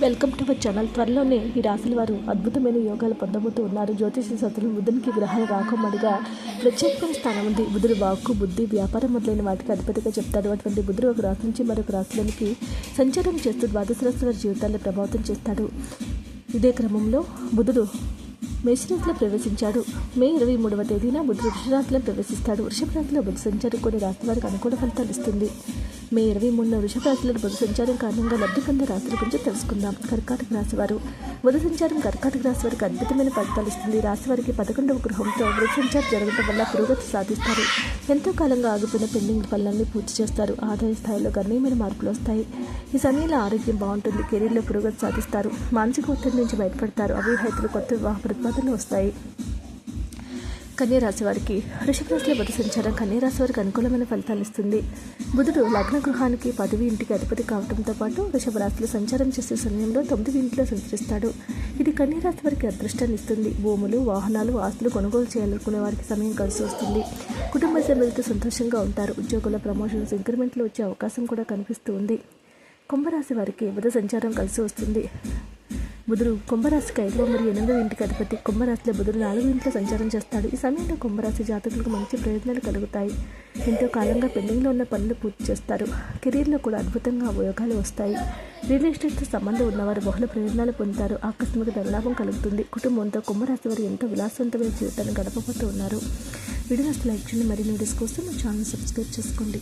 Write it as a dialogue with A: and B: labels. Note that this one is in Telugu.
A: Welcome to my channel. త్వరలోనే ఈ రాశుల వారు అద్భుతమైన యోగాలు పొందబోతూ ఉన్నారు. జ్యోతిష శాస్త్రం బుధునికి గ్రహాలు రాకమడిగా ప్రత్యేకమైన స్థానం ఉంది. బుధుడు వాక్కు బుద్ధి వ్యాపారం మొదలైన వాటికి అధిపతిగా చెప్తాడు. అటువంటి బుధుడు ఒక రాశి నుంచి మరొక రాశులకి సంచారం చేస్తూ ద్వాదశ రాశి వారి జీవితాన్ని ప్రభావితం చేస్తాడు. ఇదే క్రమంలో బుధుడు మేషరాశిలో ప్రవేశించాడు. మే ఇరవై మూడవ తేదీన బుధుడు వృషరాశిలో ప్రవేశిస్తాడు. వృషభ రాశిలో బుధ సంచారం కొన్ని రాశి వారికి అనుకూల ఫలితాలు ఇస్తుంది. మే ఇరవై మూడున వృషభ రాశిలో బుధ సంచారం కారణంగా లబ్ధి పొందే రాశుల గురించి తెలుసుకుందాం. కర్కాటక రాశి వారు బుధ సంచారం కర్కాటక రాశి వారికి అద్భుతమైన ఫలితాలు ఇస్తుంది. రాశి వారికి పదకొండవ గృహంతో బుధ సంచారం జరగడం వల్ల పురోగతి సాధిస్తారు. ఎంతో కాలంగా ఆగిపోయిన పెండింగ్ పనులన్నీ పూర్తి చేస్తారు. ఆదాయ స్థాయిలో గణనీయమైన మార్పులు వస్తాయి. ఈ సమయంలో ఆరోగ్యం బాగుంటుంది. కెరీర్లో పురోగతి సాధిస్తారు. మానసిక ఒత్తిడి నుంచి బయటపడతారు. అవివాహితులు కొత్త వివాహ ప్రతిపాదనలు వస్తాయి. కన్యరాశి వారికి వృషభ రాశిలో బుధ సంచారం కన్యరాశి వారికి అనుకూలమైన ఫలితాలు ఇస్తుంది. బుధుడు లగ్న గృహానికి పదవి ఇంటికి అధిపతి కావడంతో పాటు వృషభ రాశిలో సంచారం చేసే సమయంలో తొమ్మిది ఇంట్లో సంచరిస్తాడు. ఇది కన్యరాశి వారికి అదృష్టాన్ని ఇస్తుంది. భూములు వాహనాలు ఆస్తులు కొనుగోలు చేయాలనుకునే వారికి సమయం కలిసి వస్తుంది. కుటుంబ సభ్యులతో సంతోషంగా ఉంటారు. ఉద్యోగుల ప్రమోషన్స్ ఇంక్రిమెంట్లు వచ్చే అవకాశం కూడా కనిపిస్తూ ఉంది. కుంభరాశి వారికి బుధ సంచారం కలిసి వస్తుంది. బుధుడు కుంభరాశికి ఐదవ మరియు ఎనిమిదవ ఇంటికి అధిపతి. కుంభరాశిలో బుధుడు నాలుగు ఇంట్లో సంచారం చేస్తాడు. ఈ సమయంలో కుంభరాశి జాతకులకు మంచి ప్రయోజనాలు కలుగుతాయి. ఎంతో కాలంగా పెండింగ్లో ఉన్న పనులు పూర్తి చేస్తారు. కెరీర్లో కూడా అద్భుతంగా ఉపయోగాలు వస్తాయి. రియల్ ఎస్టేట్తో సంబంధం ఉన్నవారు బహుళ ప్రయోజనాలు పొందుతారు. ఆకస్మిక ధనలాభం కలుగుతుంది. కుటుంబంతో కుంభరాశి వారు ఎంతో విలాసవంతమైన జీవితాన్ని గడపబోతూ ఉన్నారు. వీడియోస్ లైక్ చేయండి. మరిన్ని వీడియోస్ కోసం మా ఛానల్ సబ్స్క్రైబ్ చేసుకోండి.